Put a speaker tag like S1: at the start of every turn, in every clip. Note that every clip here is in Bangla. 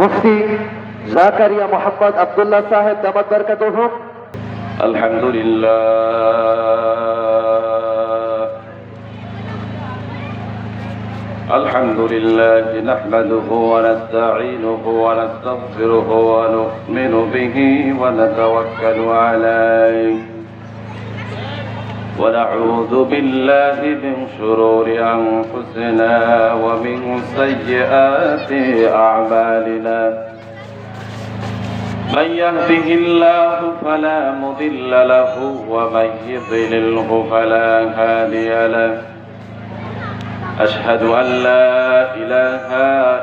S1: مفتي زكريا محمد عبد الله صاحب دمت بركتهم
S2: الحمد لله الحمد لله نحمده ونستعينه ونستغفره ونؤمن به ونتوكل عليه ونعوذ بالله من شرور أنفسنا ومن سيئات أعمالنا. من يهده الله فلا مضل له ومن يضلله فلا هادي له. أشهد أن لا إله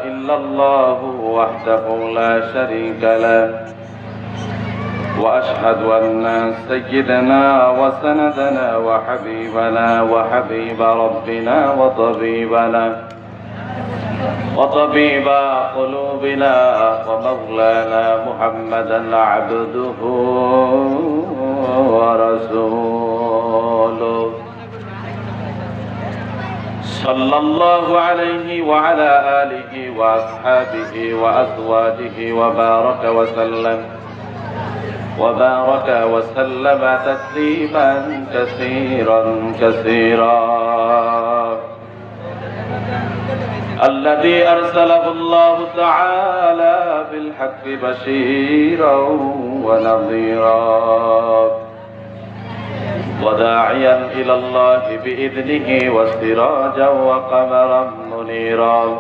S2: إلا الله وحده لا شريك له. وأشهد أن سيدنا وسندنا وحبيبنا وحبيب ربنا وطبيبنا وطبيب قلوبنا ومولانا محمدا عبده ورسوله. صلى الله عليه وعلى آله وأصحابه وأزواجه وبارك وسلم. وبارك وسلم تسليما كثيرا كثيرا. الذي أرسله الله تعالى بالحق بشيرا ونظيرا وداعيا إلى الله بإذنه وسراجا وقمرا منيرا.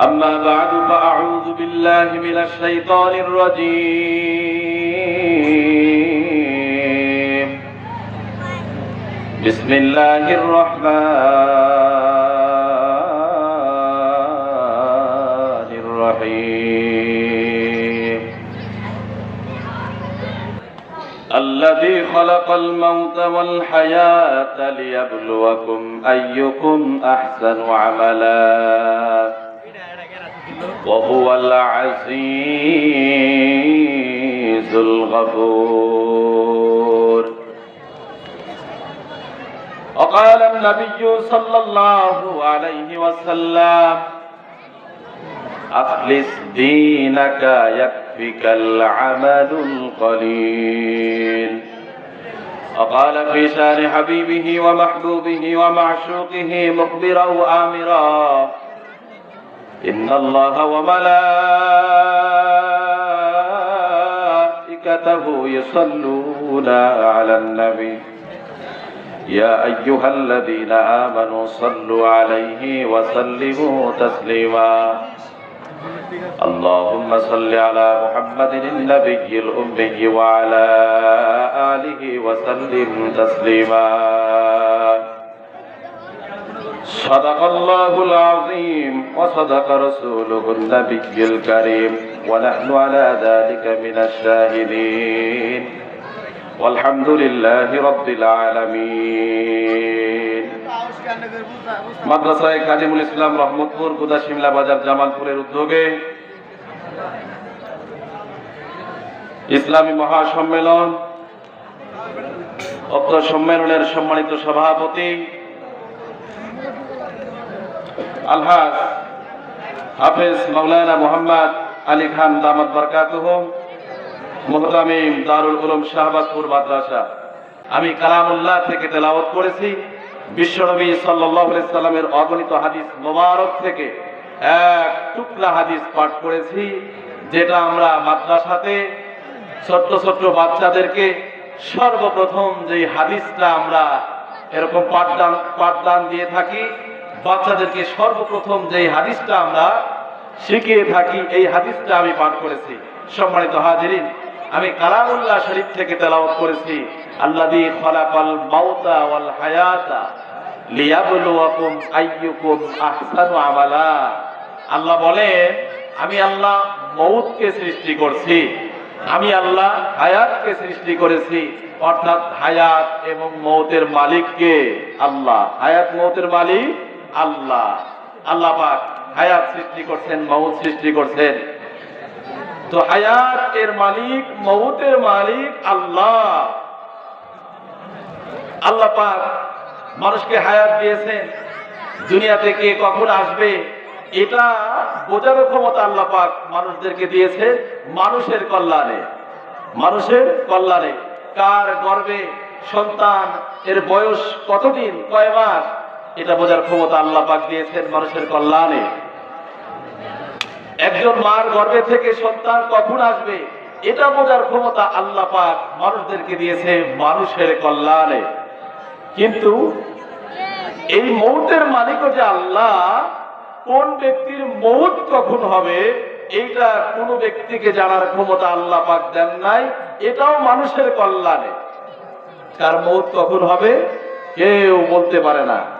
S2: أما بعد فأعوذ بالله من الشيطان الرجيم. بسم الله الرحمن الرحيم. الذي خلق الموت والحياة ليبلوكم أيكم أحسن عملا. وهو العزيز الغفور. وقال النبي صلى الله عليه وسلم أخلص دينك يكفك العمل القليل. وقال في شان حبيبه ومحبوبه ومعشوقه مخبرا وآمرا إن الله وملائكته يصلون على النبي. يا أيها الذين آمنوا صلوا عليه وسلموا تسليما. اللهم صل على محمد النبي الأمي وعلى آله وسلم تسليما. صدق الله العظيم وصدق رسوله النبي الكريم ونحن على ذلك من الشاهدين والحمد لله رب العالمين মাদ্রাসায় কাজিমুল ইসলাম রহমতপুর গুদা শিমলা বাজার জামালপুরের উদ্যোগে ইসলামী মহাসম্মেলন উক্ত সম্মেলনের সম্মানিত সভাপতি আলহাজ হাফেজ মাওলানা মোহাম্মদ আলী খান দামাত বরকাতুহ, মোহতামিম দারুল উলুম শাহবাজপুর মাদ্রাসা। আমি কালামুল্লাহ থেকে তেলাওয়াত করেছি। বিশ্বনবী সাল্লামের অগণিত হাদিস মোবারক থেকে এক টুকরা হাদিস পাঠ করেছি, যেটা আমরা মাদ্রাসাতে ছোট্ট ছোট্ট বাচ্চাদেরকে সর্বপ্রথম যে হাদিসটা আমরা এরকম পাঠদান পাঠদান দিয়ে থাকি বাচ্চাদেরকে সর্বপ্রথম যে হাদিসটা আমরা শিখিয়ে থাকি, এই হাদিসটা আমি পাঠ করেছি। সম্মানিত হাজিরিন, আমি কালামুল্লাহ শরীফ থেকে তেলাওয়াত করেছি ওয়াল হায়াতা আমালা। আল্লাহ বলেন, আমি আল্লাহ মৌতকে সৃষ্টি করছি, আমি আল্লাহ হায়াতকে সৃষ্টি করেছি, অর্থাৎ হায়াত এবং মৌতের মালিককে আল্লাহ। হায়াত মৌতের মালিক আল্লাহ। আল্লাহ পাক হায়াত সৃষ্টি করছেন মৌত সৃষ্টি করছেন। তো হায়াত এর মালিক মৌতের মালিক আল্লাহ। আল্লাহ পাক মানুষকে হায়াত দিয়েছেন। দুনিয়াতে কে কখন আসবে, এটা বোঝানোর ক্ষমতা আল্লাহ পাক মানুষদেরকে দিয়েছে মানুষের কল্যাণে। মানুষের কল্যাণে। কার গর্বে সন্তান, এর বয়স কতদিন? কয় মাস? এটা বোঝার ক্ষমতা আল্লাহ পাক দিয়েছেন মানুষের কল্যাণে। একজন মার গর্ভে থেকে সন্তান কখন আসবে, এটা বোঝার ক্ষমতা আল্লাহ পাক মানুষদেরকে দিয়েছে মানুষের কল্যাণে। কিন্তু এই মৌতের মালিক যে আল্লাহ, কোন ব্যক্তির মৌত কখন হবে, এইটা কোনো ব্যক্তিকে জানার ক্ষমতা আল্লাহ পাক দেন নাই, এটাও মানুষের কল্যাণে। কার মৌত কখন হবে, কেউ বলতে পারে না।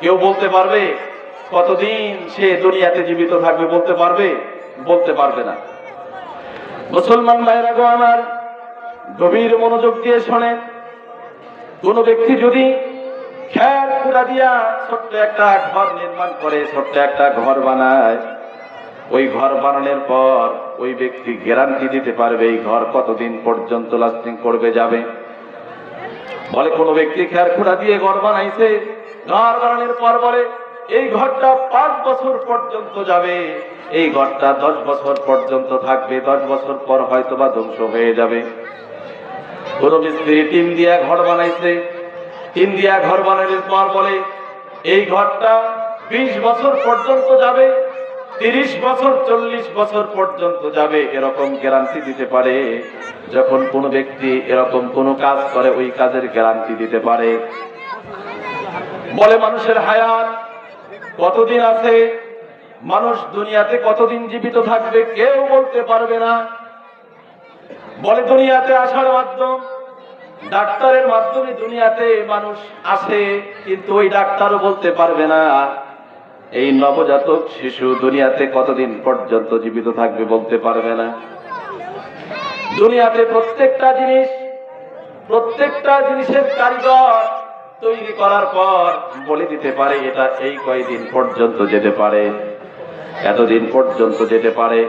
S2: কেউ বলতে পারবে? কতদিন সে দুনিয়াতে জীবিত থাকবে বলতে পারবে? বলতে পারবে না। মুসলমান ভাইরা গো আমার, গভীর মনোযোগ দিয়ে শোনেন। কোন ব্যক্তি যদি খ্যার কুড়া দিয়া ছোট্ট একটা ঘর নির্মাণ করে, ছোট্ট একটা ঘর বানায়, ওই ঘর বানানোর পর ওই ব্যক্তি গ্যারান্টি দিতে পারবে এই ঘর কতদিন পর্যন্ত লাস্টিং করবে, যাবে? বলে কোন ব্যক্তি খ্যার খুঁড়া দিয়ে ঘর বানাইছে ঘর বানানোর পর বলে, এই ঘরটা পাঁচ বছর পর্যন্ত যাবে। এই ঘরটা দশ বছর পর্যন্ত থাকবে। দশ বছর পর হয়তো বা ধ্বংস হয়ে যাবে। কোন মিস্ত্রি টিন দিয়া ঘর বানাইছে। টিন দিয়া ঘর বানানোর পর বলে, এই ঘরটা বিশ বছর পর্যন্ত যাবে, তিরিশ বছর, চল্লিশ বছর পর্যন্ত যাবে। এরকম গ্যারান্টি দিতে পারে। যখন কোন ব্যক্তি এরকম কোন কাজ করে, ওই কাজের গ্যারান্টি দিতে পারে। বলে মানুষের হায়াত, কতদিন আছে? মানুষ দুনিয়াতে কতদিন জীবিত থাকবে কেউ বলতে পারবে না। বলে দুনিয়াতে আসার মাধ্যম, ডাক্তারের মাধ্যমে দুনিয়াতে মানুষ আসে, কিন্তু ওই ডাক্তারও বলতে পারবে না। এই নবজাতক শিশু দুনিয়াতে কতদিন পর্যন্ত জীবিত থাকবে বলতে পারবে না। দুনিয়াতে প্রত্যেকটা জিনিস, প্রত্যেকটা জিনিসের কারিগর তৈরি করার পর বলে দিতে পারে, এটা এই কয়দিন পর্যন্ত যেতে পারে, এতদিন পর্যন্ত যেতে পারে।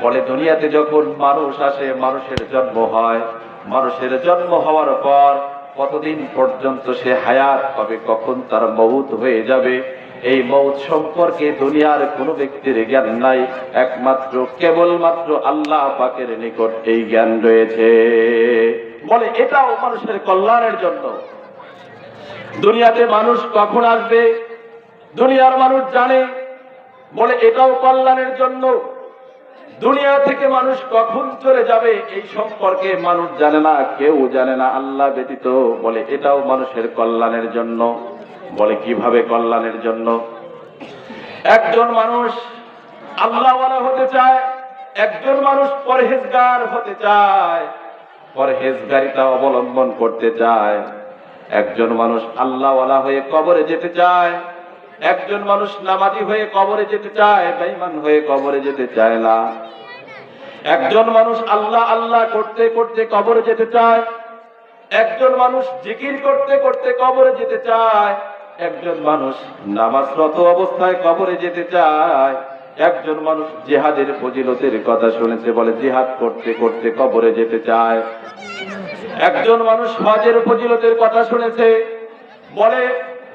S2: বলে দুনিয়াতে যখন মানুষ আসে, মানুষের জন্ম হয়, মানুষের জন্ম হওয়ার পর কতদিন পর্যন্ত সে হায়াত পাবে, কখন তার মৌত হয়ে যাবে, এই মৌত সম্পর্কে দুনিয়ার কোনো ব্যক্তির জ্ঞান নাই। একমাত্র, কেবলমাত্র আল্লাহ পাকের নিকট এই জ্ঞান রয়েছে। বলে এটাও মানুষের কল্যাণের জন্য। দুনিয়াতে মানুষ কখন আসবে? দুনিয়ার মানুষ জানে। বলে, এটাও কল্যাণের জন্য। দুনিয়া থেকে মানুষ কখন চলে যাবে, এই সম্পর্কে মানুষ জানে না, কেউ জানে না। আল্লাহ ব্যতীত, বলে, এটাও মানুষের কল্যাণের জন্য। বলে, কীভাবে কল্যাণের জন্য? একজন মানুষ আল্লাহওয়ালা হতে চায়, একজন মানুষ পরহেজগার হতে চায়, পরহেজগারিতা অবলম্বন করতে চায়। একজন মানুষ আল্লাহওয়ালা হয়ে কবরে যেতে চায়, একজন মানুষ নামাজি হয়ে কবরে যেতে চায়, বেঈমান হয়ে কবরে যেতে চায় না। একজন মানুষ আল্লাহ আল্লাহ করতে করতে কবরে যেতে চায়, একজন মানুষ জিকির করতে করতে কবরে যেতে চায়, একজন মানুষ নামাজরত অবস্থায় কবরে যেতে চায়, একজন মানুষ জেহাদের ফজিলতের কথা শুনেছে, বলে জেহাদ করতে করতে কবরে যেতে চায়। একজন মানুষ হজের ফজিলতের কথা শুনেছে, বলে,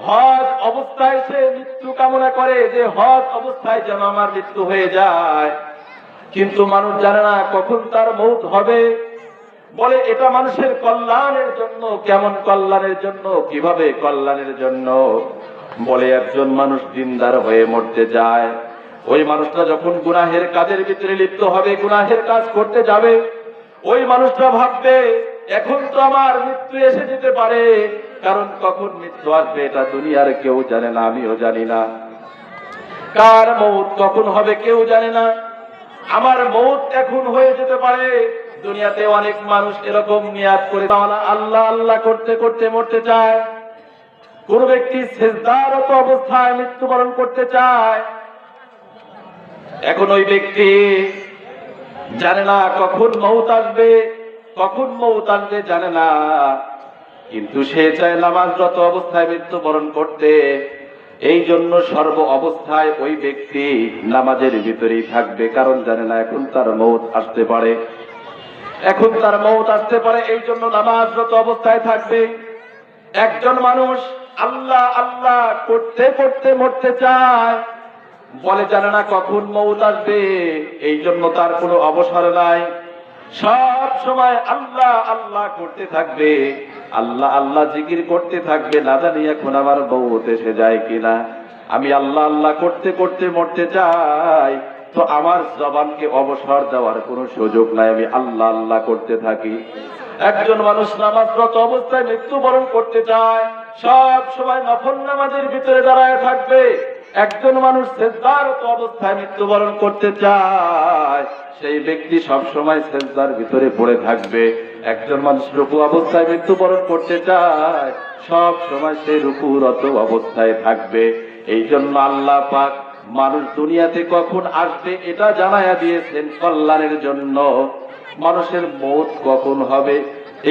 S2: হজ অবস্থায় সে মৃত্যু কামনা করে যে হজ অবস্থায় যেন আমার মৃত্যু হয়ে যায়। কিন্তু মানুষ জানে না কখন তার মৌত হবে। বলে, এটা মানুষের কল্যাণের জন্য, কেমন কল্যাণের জন্য, কীভাবে কল্যাণের জন্য? বলে, একজন মানুষ দিনদার হয়ে মরতে যায়। ওই মানুষটা যখন গুনাহের কাজের ভিতরে লিপ্ত হবে, গুনাহের কাজ করতে যাবে, ওই মানুষটা ভাববে এখন তো আমার মৃত্যু এসে যেতে পারে, কারণ কখন মৃত্যু আসবে এটা দুনিয়ার কেউ জানে না, আমিও জানি না। কার মৌত কখন হবে কেউ জানে না। আমার মৌত এখন হয়ে যেতে পারে, দুনিয়াতে অনেক মানুষ এরকম নিয়াদ করে আল্লাহ আল্লাহ করতে করতে মরতে চায়। কোন ব্যক্তি শেষদারত অবস্থায় মৃত্যুবরণ করতে চায়। এখন ওই ব্যক্তি জানে না কখন মৌত আসবে। কখন মৌত আসবে জানে না। কিন্তু সে চায় নামাজরত অবস্থায় মৃত্যুবরণ করতে। এই জন্য সর্ব অবস্থায় ওই ব্যক্তি নামাজের ভিতরেই থাকবে, কারণ জানে না এখন তার মৌত আসতে পারে। এখন তার মৌত আসতে পারে এই জন্য নামাজরত অবস্থায় থাকবে। একজন মানুষ আল্লাহ আল্লাহ করতে করতে, মরতে চায়। বলে জানে না কখন মৌত আসবে এই জন্য তার কোনো অবসর নাই। সব সময় আল্লাহ আল্লাহ করতে থাকবে। আল্লাহ আল্লাহ জিকির করতে থাকবে। না জানি এখন আমার বউত এসে যায় কিনা। আমি আল্লাহ আল্লাহ করতে করতে মরতে চাই। তো আমার জবানকে অবসর দেওয়ার কোনো সুযোগ নাই। আমি আল্লাহ আল্লাহ করতে থাকি। একজন মানুষ নামাজরত অবস্থায় মৃত্যুবরণ করতে চায়। সব সময় নফল নামাজের ভিতরে দাঁড়ায় থাকবে। একজন মানুষ সেজদারত অবস্থায় মৃত্যুবরণ করতে চায়, সেই ব্যক্তি সব সময় সেজদার ভিতরে পড়ে থাকবে। একজন মানুষ রুকু অবস্থায় মৃত্যুবরণ করতে চায় সব সময় সেই রুকুরত অবস্থায় থাকবে। এই জন্য আল্লাহ পাক মানুষ দুনিয়াতে কখন আসবে এটা জানায়া দিয়েছেন কল্যাণের জন্য। মানুষের মত কখন হবে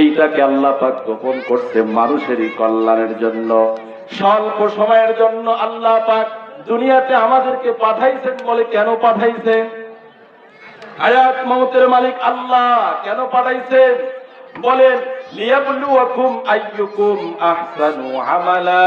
S2: এইটাকে আল্লাহ পাক গোপন করছে মানুষেরই কল্যাণের জন্য। স্বল্প সময়ের জন্য আল্লাহ পাক দুনিয়াতে আমাদেরকে পাঠাইছেন বলে কেন পাঠাইছেন? আয়াত মমতের মালিক আল্লাহ কেন পাঠাইছেন? বলেন, লিয়াবলুয়াকুম আইয়ুকুম আহসানু আমালা।